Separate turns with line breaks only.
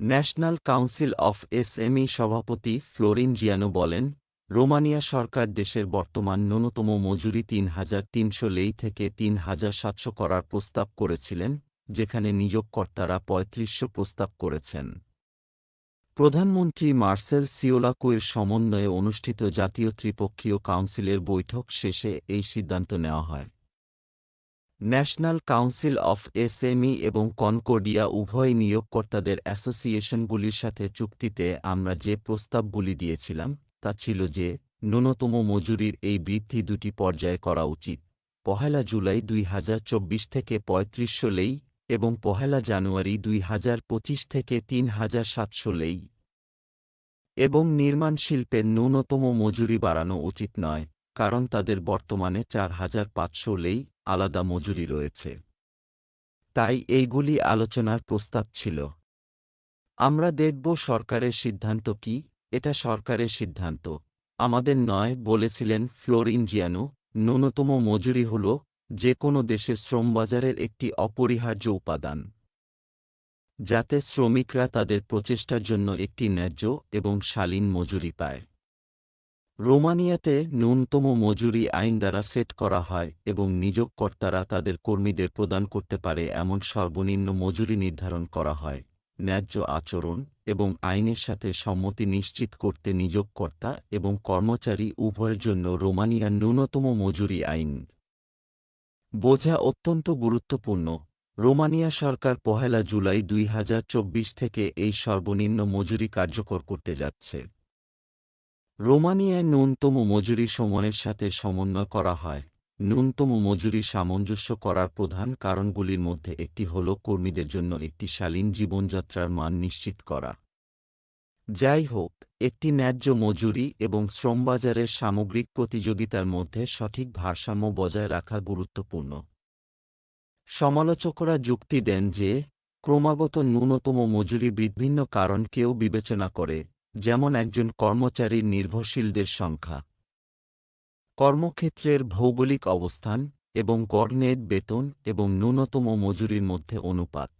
National council of SME সভাপতি Florin Jianu বলেন, Romania সরকার দেশের বর্তমান ন্যূনতম মজুরি তিন হাজার তিনশো লেই থেকে তিন হাজার সাতশো করার প্রস্তাব করেছিলেন, যেখানে নিয়োগকর্তারা পঁয়ত্রিশশো প্রস্তাব করেছেন। প্রধানমন্ত্রী মার্সেল সিওলাকুয়ের সমন্বয়ে অনুষ্ঠিত জাতীয় ত্রিপক্ষীয় কাউন্সিলের বৈঠক শেষে এই সিদ্ধান্ত নেওয়া হয়। ন্যাশনাল কাউন্সিল অফ এসএমই এবং কনকর্ডিয়া উভয় নিয়োগকর্তাদের অ্যাসোসিয়েশনগুলির সাথে চুক্তিতে আমরা যে প্রস্তাবগুলি দিয়েছিলাম, তা ছিল যে, ন্যূনতম মজুরির এই বৃদ্ধি দুটি পর্যায়ে করা উচিত, পহেলা জুলাই দুই হাজার চব্বিশ থেকে পঁয়ত্রিশশো লেই এবং পহেলা জানুয়ারি দুই হাজার পঁচিশ থেকে তিন হাজার সাতশো লেই। এবং নির্মাণ শিল্পের ন্যূনতম মজুরি বাড়ানো উচিত নয়, কারণ তাদের বর্তমানে চার হাজার পাঁচশো লেই আলাদা মজুরি রয়েছে। তাই এইগুলি আলোচনার প্রস্তাব ছিল। আমরা দেখব সরকারের সিদ্ধান্ত কি, এটা সরকারের সিদ্ধান্ত। আমাদের নয় বলেছিলেন ফ্লোরিন জিয়ানো ন্যূনতম মজুরি হল যে কোনো দেশের শ্রমবাজারের একটি অপরিহার্য উপাদান। যাতে শ্রমিকরা তাদের প্রচেষ্টার জন্য একটি ন্যায্য এবং শালীন মজুরি পায়। রোমানিয়াতে ন্যূনতম মজুরি আইন দ্বারা সেট করা হয় এবং নিয়োগকর্তারা তাদের কর্মীদের প্রদান করতে পারে এমন সর্বনিম্ন মজুরি নির্ধারণ করা হয়, ন্যায্য আচরণ এবং আইনের সাথে সম্মতি নিশ্চিত করতে নিয়োগকর্তা এবং কর্মচারী উভয়ের জন্য রোমানিয়ার ন্যূনতম মজুরি আইন। বোঝা অত্যন্ত গুরুত্বপূর্ণ, রোমানিয়া সরকার পহেলা জুলাই দুই হাজার চব্বিশ থেকে এই সর্বনিম্ন মজুরি কার্যকর করতে যাচ্ছে। রোমানিয়ায় ন্যূনতম মজুরি সময়ের সাথে সমন্বয় করা হয়। ন্যূনতম মজুরি সামঞ্জস্য করার প্রধান কারণগুলির মধ্যে একটি হল কর্মীদের জন্য একটি শালীন জীবনযাত্রার মান নিশ্চিত করা। যাই হোক, একটি ন্যায্য মজুরি এবং শ্রমবাজারের সামগ্রিক প্রতিযোগিতার মধ্যে সঠিক ভারসাম্য বজায় রাখা গুরুত্বপূর্ণ। সমালোচকরা যুক্তি দেন যে, ক্রমাগত ন্যূনতম মজুরি বিভিন্ন কারণকেও বিবেচনা করে যেমন একজন কর্মচারীর নির্ভরশীলদের সংখ্যা, কর্মক্ষেত্রের ভৌগোলিক অবস্থান এবং গড় বেতন এবং ন্যূনতম মজুরির মধ্যে অনুপাত।